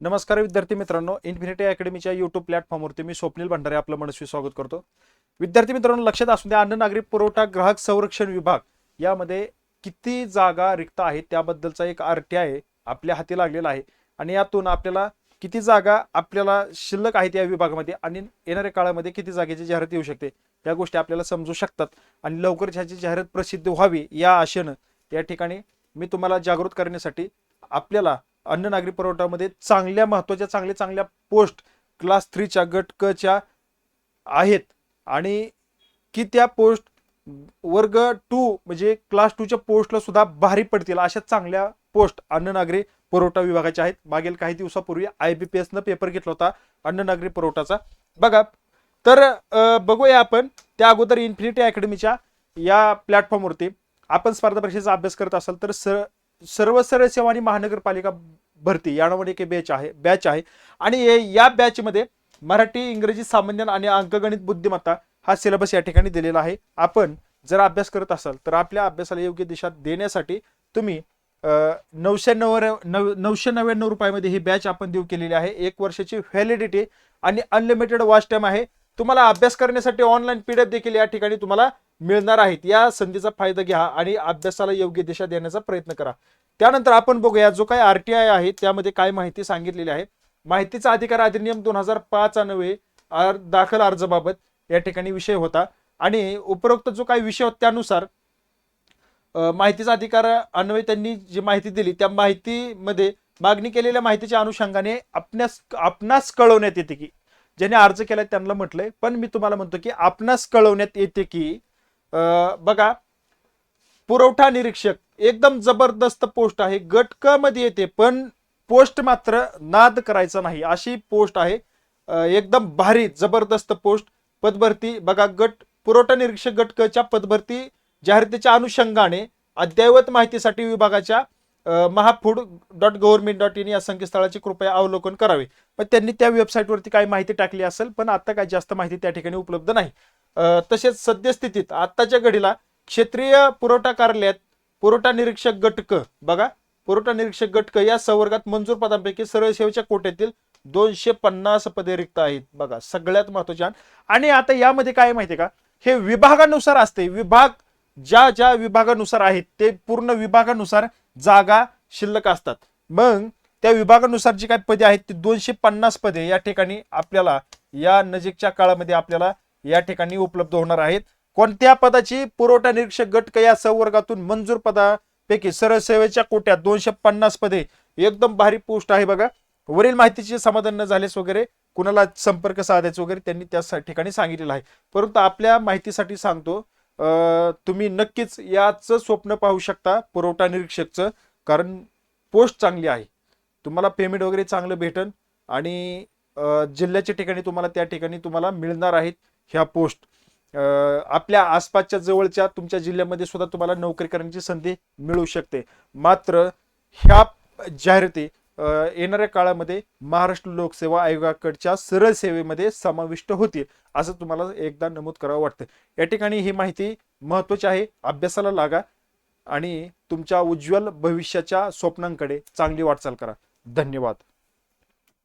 नमस्कार विद्यार्थी मित्रांनो इन्फिनिटी अकॅडमीच्या युट्यूब प्लॅटफॉर्मवरती मी स्वप्नील भंडारे आपलं मनस्वी स्वागत करतो. विद्यार्थी मित्रांनो लक्षात असू द्या अन्न नागरी पुरवठा ग्राहक संरक्षण विभाग यामध्ये किती जागा रिक्त आहेत त्याबद्दलचा एक आर टी आय आपल्या हाती लागलेला आहे. आणि यातून आपल्याला किती जागा आपल्याला शिल्लक आहेत या विभागामध्ये आणि येणाऱ्या काळामध्ये किती जागेची जाहिरात येऊ शकते या गोष्टी आपल्याला समजू शकतात. आणि लवकरच ह्याची जाहिरात प्रसिद्ध व्हावी या आशेनं या ठिकाणी मी तुम्हाला जागृत करण्यासाठी आपल्याला अन्न नागरी पुरवठामध्ये चांगल्या महत्त्वाच्या चांगल्या चांगल्या पोस्ट क्लास थ्रीच्या गट आहेत. आणि की त्या पोस्ट वर्ग टू म्हणजे क्लास टूच्या पोस्टला सुद्धा भारी पडतील अशा चांगल्या पोस्ट अन्न नागरी पुरवठा विभागाच्या आहेत. मागील काही दिवसापूर्वी आय बी पी एसनं पेपर घेतला होता अन्न नागरी पुरवठाचा. बघा तर बघूया आपण त्या अगोदर इन्फिनिटी अकॅडमीच्या या प्लॅटफॉर्मवरती आपण स्पर्धा परीक्षेचा अभ्यास करत असाल तर सर सर्व सरळ सेवा आणि महानगरपालिका भरती. या नावाने एक बॅच आहे बॅच आहे. आणि या बॅचमध्ये मराठी इंग्रजी सामान्य आणि अंकगणित बुद्धिमत्ता हा सिलेबस या ठिकाणी दिलेला आहे. आपण जर अभ्यास करत असाल तर आपल्या अभ्यासाला योग्य दिशा देण्यासाठी तुम्ही नऊशे नव्याण्णव नव नऊशे नव्याण्णव रुपयामध्ये ही बॅच आपण देऊ केलेली आहे. एक वर्षाची व्हॅलिडिटी आणि अनलिमिटेड वॉच टाईम आहे. तुम्हाला अभ्यास करण्यासाठी ऑनलाईन पीडीएफ देखील या ठिकाणी तुम्हाला मिळणार आहेत. या संधीचा फायदा घ्या आणि अभ्यासाला योग्य दिशा देण्याचा प्रयत्न करा. त्यानंतर आपण बघूया जो काही आर टी आय आहे त्यामध्ये काय माहिती सांगितलेली आहे. माहितीचा अधिकार अधिनियम दोन हजार पाच अन्वये दाखल अर्जाबाबत या ठिकाणी विषय होता. आणि उपरोक्त जो काही विषय होता त्यानुसार माहितीचा अधिकार अन्वय त्यांनी जी माहिती दिली त्या माहितीमध्ये मागणी केलेल्या माहितीच्या अनुषंगाने आपणास आपणास कळवण्यात येते की ज्याने अर्ज केला त्यांना म्हटलंय. पण मी तुम्हाला म्हणतो की आपणास कळवण्यात येते की बघा पुरवठा निरीक्षक एकदम जबरदस्त पोस्ट आहे गट क मध्ये येते पण पोस्ट मात्र नाद करायचा नाही अशी पोस्ट आहे. एकदम भारी जबरदस्त पोस्ट पदभरती बघा गट पुरवठा निरीक्षक गट क च्या पदभरती जाहिरातीच्या अनुषंगाने अद्ययावत माहितीसाठी विभागाच्या Mahafood dot government dot in या संकेतस्थळाचे कृपया अवलोकन करावे. पण त्यांनी त्या वेबसाईटवरती काही माहिती टाकली असेल पण आता काही जास्त माहिती त्या ठिकाणी उपलब्ध नाही. तसेच सद्यस्थितीत आत्ताच्या घडीला क्षेत्रीय पुरवठा कार्यालयात पुरवठा निरीक्षक गटक बघा पुरवठा निरीक्षक गटक या संवर्गात मंजूर पदांपैकी सरळ सेवेच्या कोट्यातील दोनशे पन्नास पदे रिक्त आहेत. बघा सगळ्यात महत्त्वाचे आणि आता यामध्ये काय माहितीये का? हे विभागानुसार असते. विभाग ज्या ज्या विभागानुसार आहेत ते पूर्ण विभागानुसार जागा शिल्लक असतात. मग त्या विभागानुसार जी काही पदे आहेत ती दोनशे पन्नास पदे या ठिकाणी आपल्याला या नजीकच्या काळामध्ये आपल्याला या ठिकाणी उपलब्ध होणार आहेत. कोणत्या पदाची पुरवठा निरीक्षक गट या संवर्गातून मंजूर पदापैकी सरसेवेच्या कोट्यात दोनशे पन्नास पदे? एकदम भारी पोस्ट आहे बघा. वरील माहितीचे समाधान न झालेस वगैरे कुणाला संपर्क साधायचं वगैरे त्यांनी त्या सा- ठिकाणी सांगितलेलं आहे. परंतु आपल्या माहितीसाठी सांगतो तुम्ही नक्कीच याचं स्वप्न पाहू शकता पुरवठा निरीक्षकचं कारण पोस्ट चांगली आहे. तुम्हाला पेमेंट वगैरे चांगलं भेटन आणि जिल्ह्याच्या ठिकाणी तुम्हाला त्या ठिकाणी तुम्हाला मिळणार आहेत. ह्या पोस्ट आपल्या आसपासच्या जवळच्या तुमच्या जिल्ह्यामध्ये सुद्धा तुम्हाला नोकरी करण्याची संधी मिळू शकते. मात्र ह्या जाहिराती येणाऱ्या काळामध्ये महाराष्ट्र लोकसेवा आयोगाकडच्या सरळ सेवेमध्ये समाविष्ट होतील असं तुम्हाला एकदा नमूद करावं वाटतं. या ठिकाणी ही माहिती महत्वाची आहे. अभ्यासाला लागा आणि तुमच्या उज्ज्वल भविष्याच्या स्वप्नांकडे चांगली वाटचाल करा. धन्यवाद.